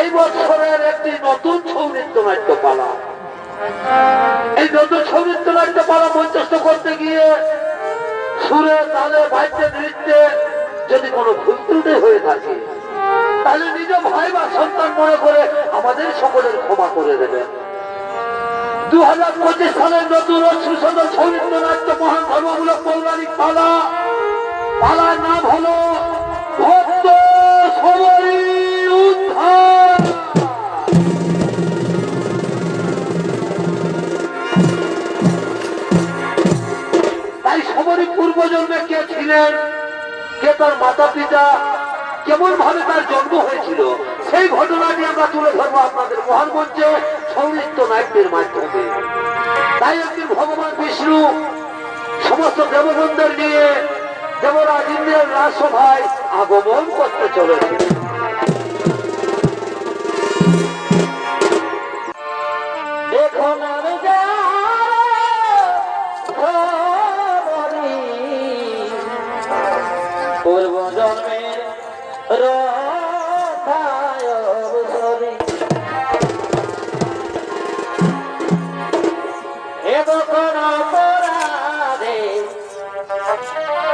এই বছরের একটি নতুন সৌনৃত্য নাট্য পালা এই নতুন সৌনৃত্য নাট্য পালা মঞ্চস্থ করতে গিয়ে সুরে, তালে, বাদ্যে, নৃত্যে যদি কোনো ভুল ত্রুটি হয়ে থাকে, তাহলে নিজ ভাই বা সন্তান মনে করে আমাদের সকলের ক্ষমা করে দেবেন। দু হাজার পঁচিশ সালের নতুন সৌনৃত্য নাট্য মহান ধর্মমূলক পৌরাণিক পালা। পালার নাম হলো ভক্ত সবরী উদ্ধার। তাই সবরই পূর্বজন্মে কে ছিলেন, কে তার মাতা পিতা কেমন ভাবে তার জন্ম হয়েছিল, সেই ঘটনাটি আমরা তুলে ধরবো আপনাদের মহান মঞ্চে। নাট্যের মাধ্যমে। তাই একদিন ভগবান বিষ্ণু। সমস্ত দেবগণদের নিয়ে দেবরাজ ইন্দ্রের রাজসভায় আগমন করতে চলেছে। পূর্ব জন্মের এতক্ষণ অপরাধে। সখিয়ে